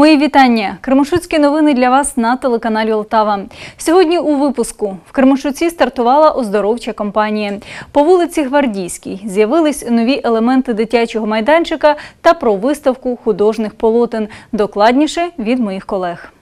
Мої вітання. Кременчуцькі новини для вас на телеканалі Олтава. Сьогодні у випуску в Кременчуці стартувала оздоровча кампанія. По вулиці Гвардійській з'явились нові елементи дитячого майданчика та про виставку художніх полотен. Докладніше від моїх колег.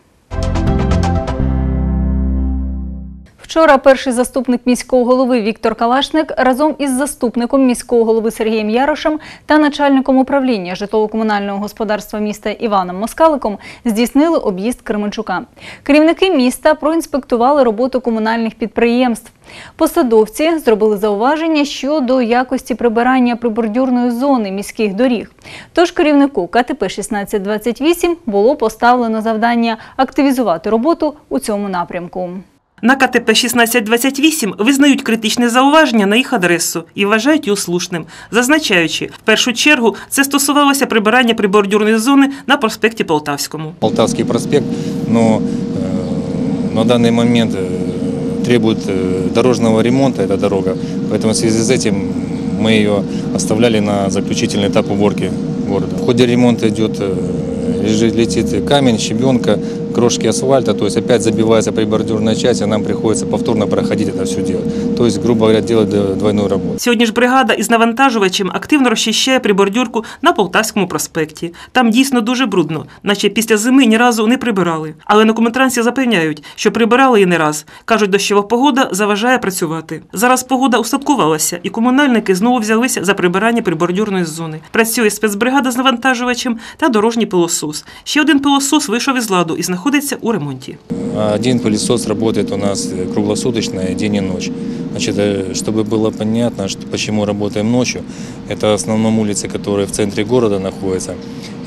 Вчора перший заступник міського голови Віктор Калашник разом із заступником міського голови Сергієм Ярошем та начальником управління житлово-комунального господарства міста Іваном Москаликом здійснили об'їзд Кременчука. Керівники міста проінспектували роботу комунальних підприємств. Посадовці зробили зауваження щодо якості прибирання прибордюрної зони міських доріг. Тож керівнику КТП 1628 було поставлено завдання активізувати роботу у цьому напрямку. На КТП 1628 визнають критичне зауваження на їх адресу і вважають його слушним, зазначаючи, в першу чергу це стосувалося прибирання прибордюрної зони на проспекті Полтавському. Полтавский проспект, но э, на данный момент э, требует э, дорожного ремонта эта дорога, поэтому в связи с этим мы ее оставляли на заключительный этап уборки города. В ходе ремонта идет, э, лежит, летит камень, щебенка, крошки асфальта, то есть опять забивается прибордюрная часть, и нам приходится повторно проходить это все делать. То есть, грубо говоря, делать двойную работу. Сьогодні ж бригада із навантажувачем активно розчищає прибордюрку на Полтавському проспекті. Там дійсно дуже брудно, наче після зими ні разу не прибирали. Але на коментранці запевняють, що прибирали і не раз. Кажуть, дощова погода заважає працювати. Зараз погода устаткувалася, і комунальники знову взялися за прибирання прибордюрної зони. Працює спецбригада з навантажувачем та дорожній пилосос. Ще один пилосос вийшов із ладу і знаходиться у ремонті. Один пылесос работает у нас э, круглосуточно, день и ночь. Значит, э, чтобы было понятно, что, почему работаем ночью, это в основном улицы, которые в центре города находятся,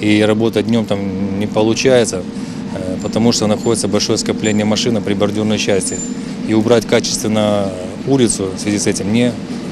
и работать днем там не получается, э, потому что находится большое скопление машин на прибордюрной части. И убрать качественно улицу в связи с этим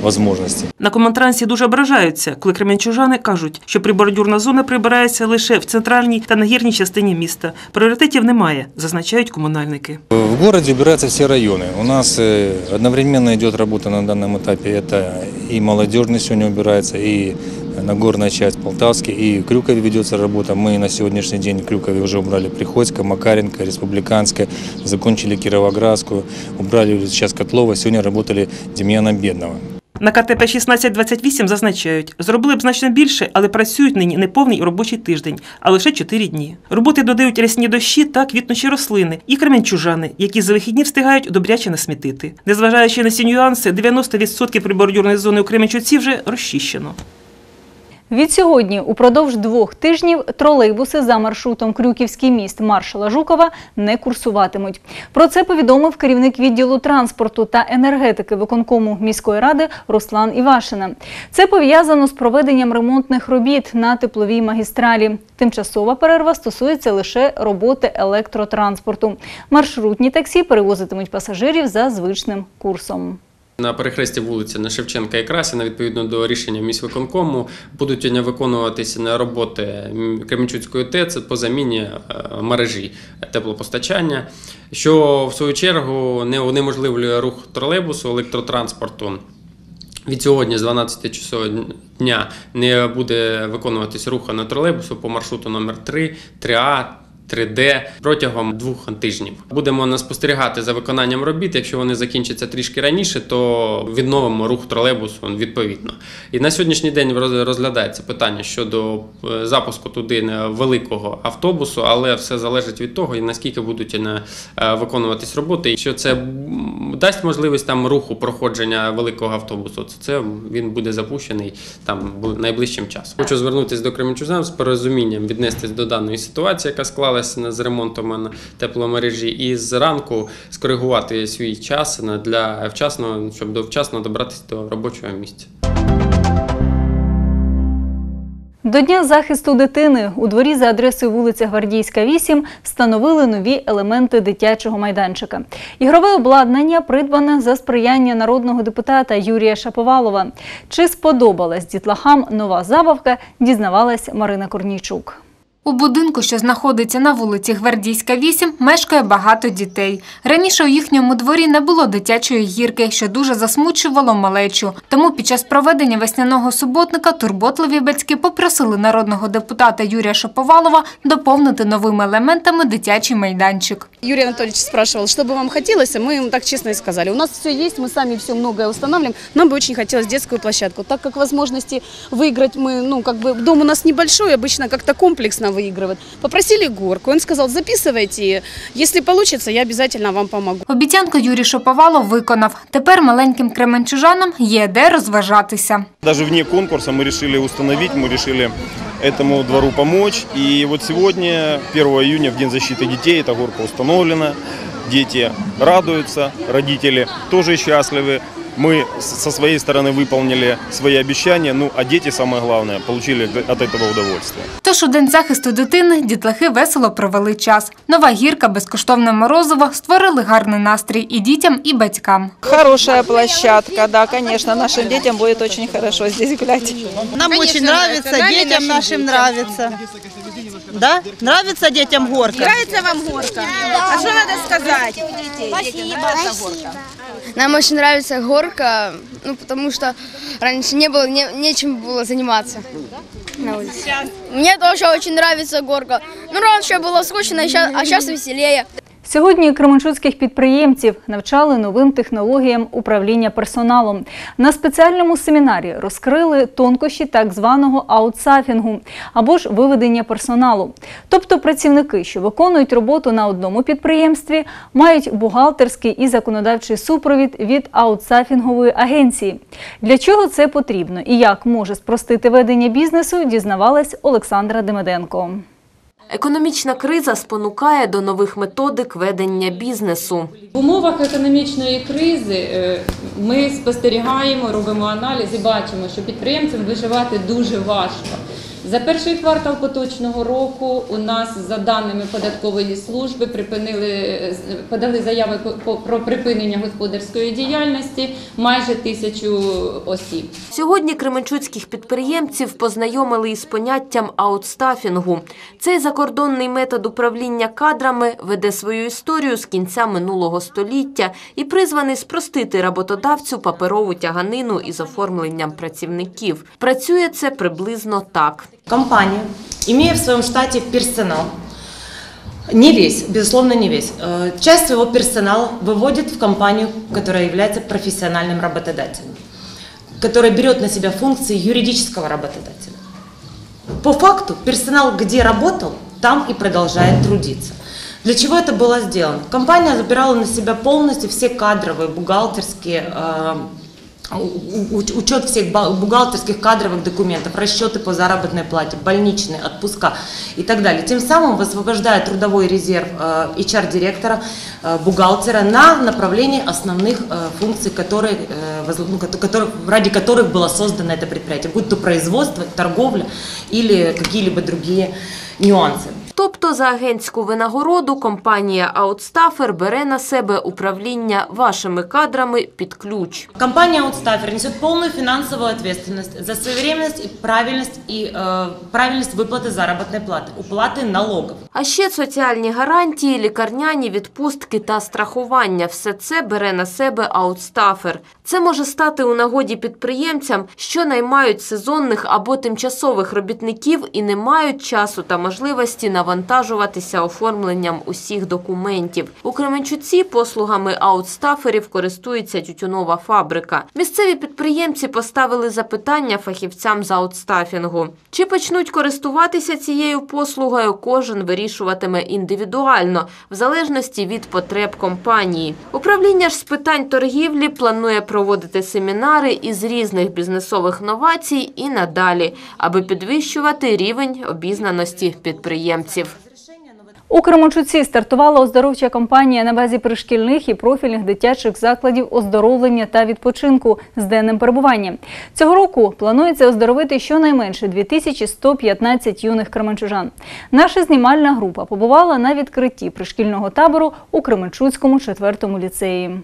невозможности. На комонтрансі дуже ображаються, коли кременчужани кажуть, що прибордюрна зона прибирається лише в центральній та нагірній частині міста. Пріоритетів немає, зазначають комунальники. В городе убираются все районы. У нас э, одновременно идет работа на данном этапе. Это и молодежный сегодня убирается, и Нагорная часть Полтавский, и в Крюкове ведется работа. Мы на сегодняшний день в Крюкове уже убрали Приходько, Макаренко, Республиканское, закончили Кировоградскую, убрали сейчас Котлова, сегодня работали Демьяна Бедного. На КТП 1628 зазначають, зробили б значно більше, але працюють нині не повний робочий тиждень, а лише 4 дні. Роботи додають рясні дощі та квітнучі рослини і кременчужани, які за вихідні встигають добряче насмітити. Незважаючи на ці нюанси, 90% прибордюрної зони у Кременчуці вже розчищено. Відсьогодні упродовж двох тижнів тролейбуси за маршрутом Крюківський міст маршала Жукова не курсуватимуть. Про це повідомив керівник відділу транспорту та енергетики виконкому міської ради Руслан Івашина. Це пов'язано з проведенням ремонтних робіт на тепловій магістралі. Тимчасова перерва стосується лише роботи електротранспорту. Маршрутні таксі перевозитимуть пасажирів за звичним курсом. На перехресті вулиці на Шевченка і Красіна, відповідно до рішення міськвиконкому, будуть виконуватися на роботи Кременчуцької ТЕЦ по заміні е, мережі теплопостачання, що в свою чергу не унеможливлює рух тролейбусу, електротранспорту. Від сьогодні з 12 часов дня не буде виконуватись руха на тролейбусу по маршруту номер 3, 3А, 3D протягом двох тижнів. Будемо спостерігати за виконанням робіт. Якщо вони закінчаться трішки раніше, то відновимо рух тролейбусу відповідно. І на сьогоднішній день розглядається питання щодо е, запуску туди великого автобусу, але все залежить від того, і наскільки будуть е, е, виконуватись роботи. що це дасть можливість там руху проходження великого автобусу, то це він буде запущений там найближчим часом. Хочу звернутися до кременчужан з порозумінням віднестись до даної ситуації, яка склалася з ремонтом на тепломережі, і зранку скоригувати свій час на- для вчасно, щоб до вчасно добратися до робочого місця. До Дня захисту дитини у дворі за адресою вулиця Гвардійська, 8 встановили нові елементи дитячого майданчика. Ігрове обладнання придбане за сприяння народного депутата Юрія Шаповалова. Чи сподобалась дітлахам нова забавка, дізнавалась Марина Корнійчук. У будинку, що знаходиться на вулиці Гвардійська, 8, мешкає багато дітей. Раніше у їхньому дворі не було дитячої гірки, що дуже засмучувало малечу. Тому під час проведення весняного суботника турботливі батьки попросили народного депутата Юрія Шаповалова доповнити новими елементами дитячий майданчик. Юрий Анатольевич спрашивал, что бы вам хотелось, и мы ему так честно и сказали. У нас все есть, мы сами все многое устанавливаем. Нам бы очень хотелось детскую площадку. Так как возможности выиграть мы, ну, как бы дом у нас небольшой, обычно как-то комплексно выигрывают. Попросили горку, он сказал, записывайте, если получится, я обязательно вам помогу. Обіцянку Юрій Шаповалов виконав. Тепер маленьким кременчужанам є де розважатися. Даже вне конкурса мы решили установить, мы решили этому двору помочь. И вот сегодня, 1 июня, в День защиты детей, эта горка установлена. Дети радуются, родители тоже счастливы. Мы с- со своей стороны выполнили свои обещания, ну а дети, самое главное, получили от этого удовольствие. Тож у день захисту дитини дітлахи весело провели час. Нова гірка, безкоштовне морозиво створили гарний настрій і дітям, і батькам. Хорошая площадка, да, конечно, нашим детям будет очень хорошо здесь гулять. Нам очень нравится, детям нашим нравится. Да? Нравится детям горка? Нравится вам горка? А что надо сказать? Нам очень нравится горка, ну, потому что раньше не было, не, нечем было заниматься на улице. Мне тоже очень нравится горка. Ну, раньше было скучно, а щас- а сейчас веселее. Сьогодні кременчуцьких підприємців навчали новим технологіям управління персоналом. На спеціальному семінарі розкрили тонкощі так званого аутсафінгу або ж виведення персоналу. Тобто працівники, що виконують роботу на одному підприємстві, мають бухгалтерський і законодавчий супровід від аутсафінгової агенції. Для чого це потрібно і як може спростити ведення бізнесу, дізнавалась Олександра Демиденко. Економічна криза спонукає до нових методик ведення бізнесу. В умовах економічної кризи е, ми спостерігаємо, робимо аналіз і бачимо, що підприємцям виживати дуже важко. За перший квартал поточного року у нас, за даними податкової служби, припинили подали заяви про припинення господарської діяльності майже тисячу осіб. Сьогодні кременчуцьких підприємців познайомили із поняттям аутстафінгу. Цей закордонний метод управління кадрами веде свою історію з кінця минулого століття і призваний спростити работодавцю паперову тяганину із оформленням працівників. Працює це приблизно так. Компания, имея в своем штате персонал, не весь, безусловно, не весь, э, часть своего персонала выводит в компанию, которая является профессиональным работодателем, которая берет на себя функции юридического работодателя. По факту персонал где работал, там и продолжает трудиться. Для чего это было сделано? Компания забирала на себя полностью все кадровые, бухгалтерские, э, учет всех бухгалтерских кадровых документов, расчеты по заработной плате, больничные, отпуска и так далее. Тем самым высвобождая трудовой резерв э, HR-директора, э, бухгалтера на направление основных э, функций, которые, э, ну, кото- которые- ради которых было создано это предприятие, будь то производство, торговля или какие-либо другие нюансы. Тобто за агентську винагороду компанія Аутстафер бере на себе управління вашими кадрами під ключ. Компания Outstaffer несет полную финансовую ответственность за своевременность и правильность, и, э, правильность выплаты заработной платы, уплаты налогов. А ще соціальні гарантії, лікарняні відпустки та страхування – все це бере на себе аутстафер. Це може стати у нагоді підприємцям, що наймають сезонних або тимчасових робітників і не мають часу та можливості навантажуватися оформленням усіх документів. У Кременчуці послугами аутстаферів користується тютюнова фабрика. Місцеві підприємці поставили запитання фахівцям з аутстафінгу. Чи почнуть користуватися цією послугою, кожен вирішуватиме індивідуально, в залежності від потреб компанії. Управління ж з питань торгівлі планує проводити семінари із різних бізнесових новацій і надалі, аби підвищувати рівень обізнаності підприємців. У Кременчуці стартувала оздоровча кампанія на базі пришкільних і профільних дитячих закладів оздоровлення та відпочинку з денним перебуванням. Цього року планується оздоровити щонайменше 2115 юних кременчужан. Наша знімальна група побувала на відкритті пришкільного табору у Кременчуцькому четвертому ліцеї.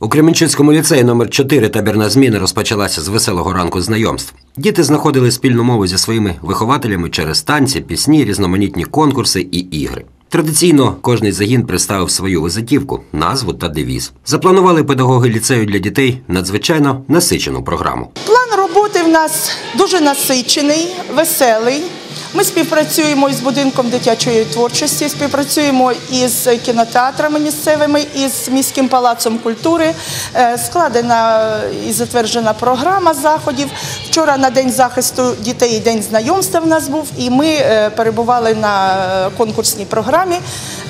У Кременчуцькому ліцеї номер 4 табірна зміна розпочалася з веселого ранку знайомств. Діти знаходили спільну мову зі своїми вихователями через танці, пісні, різноманітні конкурси і ігри. Традиційно кожний загін представив свою визитівку, назву та девіз. Запланували педагоги ліцею для дітей надзвичайно насичену програму. План роботи в нас дуже насичений, веселий. Ми співпрацюємо із будинком дитячої творчості, співпрацюємо із кінотеатрами місцевими, із міським палацом культури. Е, Складена і затверджена програма заходів. Вчора на день захисту дітей день знайомства в нас був, і ми е, перебували на конкурсній програмі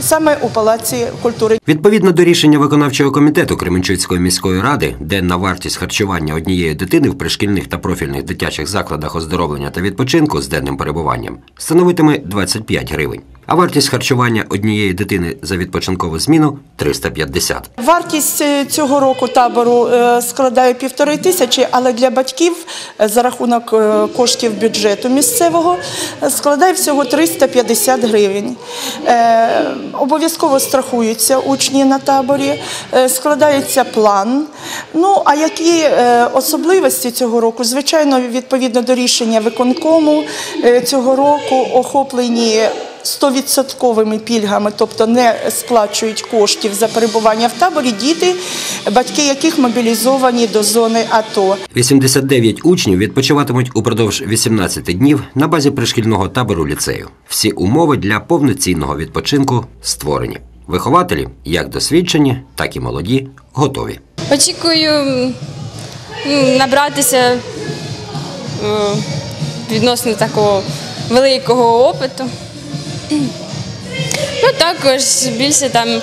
саме у палаці культури. Відповідно до рішення виконавчого комітету Кременчуцької міської ради, денна вартість харчування однієї дитини в пришкільних та профільних дитячих закладах оздоровлення та відпочинку з денним перебуванням становитиме 25 гривень. А вартість харчування однієї дитини за відпочинкову зміну 350. Вартість е, цього року табору е, складає півтори тисячі, але для батьків е, за рахунок коштів бюджету місцевого складає всього 350 гривень. Обов'язково страхуються учні на таборі, складається план. Ну а які особливості цього року? Звичайно, відповідно до рішення виконкому цього року охоплені 100% пільгами, тобто не сплачують коштів за перебування в таборі діти, батьки яких мобілізовані до зони АТО. 89 учнів відпочиватимуть упродовж 18 днів на базі пришкільного табору ліцею. Всі умови для повноцінного відпочинку створені. Вихователі, як досвідчені, так і молоді, готові. Очікую м, набратися е, відносно такого великого опиту. Ну, також більше там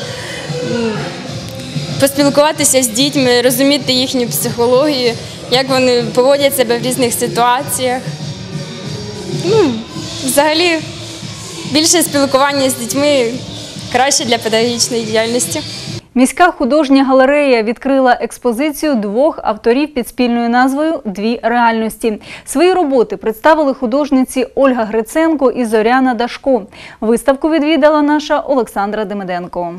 поспілкуватися з дітьми, розуміти їхню психологію, як вони поводять себе в різних ситуаціях. Ну, взагалі, більше спілкування з дітьми краще для педагогічної діяльності. Міська художня галерея відкрила експозицію двох авторів під спільною назвою Дві реальності. Свої роботи представили художниці Ольга Гриценко і Зоряна Дашко. Виставку відвідала наша Олександра Демиденко.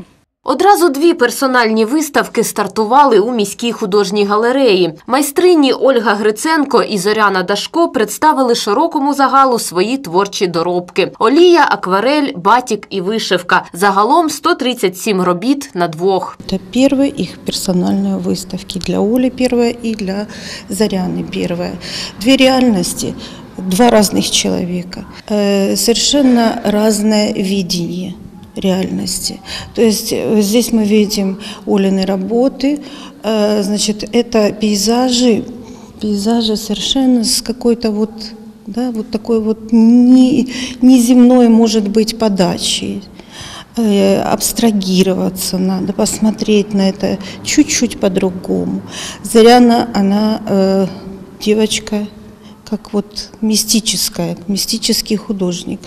Одразу дві персональні виставки стартували у міській художній галереї. Майстрині Ольга Гриценко і Зоряна Дашко представили широкому загалу свої творчі доробки: олія, акварель, батік і вишивка. Загалом 137 робіт на двох. Это первые их персональные выставки. Для Оли первая и для Заряны первая. Две реальности, два разных человека. Э, Совершенно разное видение Реальности. То есть э, здесь мы видим Олины работы. Э, Значит, это пейзажи, пейзажи совершенно с какой-то вот да, вот такой вот не- неземной, может быть, подачей. Э, абстрагироваться надо, посмотреть на это чуть-чуть по-другому. Заряна, она э, девочка, как вот мистическая, мистический художник.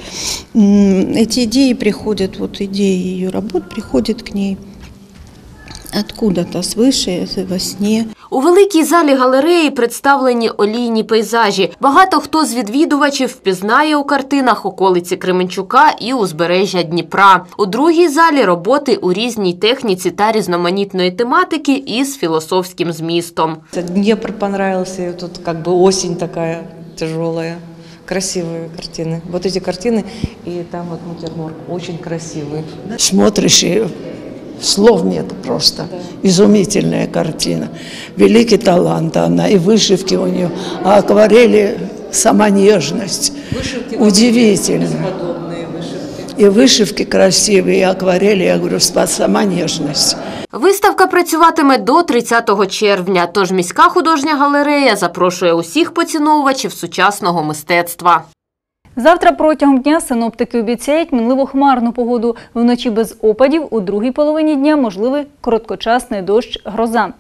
Эти идеи приходят, вот идеи ее работ приходят к ней откуда-то свыше, во сне. У великій залі галереї представлені олійні пейзажі. Багато хто з відвідувачів впізнає у картинах околиці Кременчука і узбережжя Дніпра. У другій залі роботи у різній техніці та різноманітної тематики із філософським змістом. Днепр понравился, и тут как бы осень такая тяжелая. Красивые картины. Вот эти картины, и там вот натюрморт очень красивый. Смотришь и слов нет просто. Изумительная картина. Великий талант она, и вышивки у нее, а акварели сама нежность. Удивительно. И вышивки красивые, и акварели, я говорю, спа- сама нежность. Виставка працюватиме до 30 червня, тож міська художня галерея запрошує усіх поціновувачів сучасного мистецтва. Завтра протягом дня синоптики обіцяють мінливо хмарну погоду. Вночі без опадів, у другій половині дня можливий короткочасний дощ, гроза.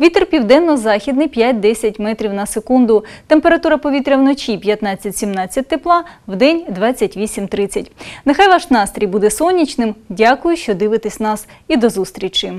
Вітер південно-західний 5-10 метрів на секунду. Температура повітря вночі 15-17 тепла, вдень 28-30. Нехай ваш настрій буде сонячним. Дякую, що дивитесь нас і до зустрічі.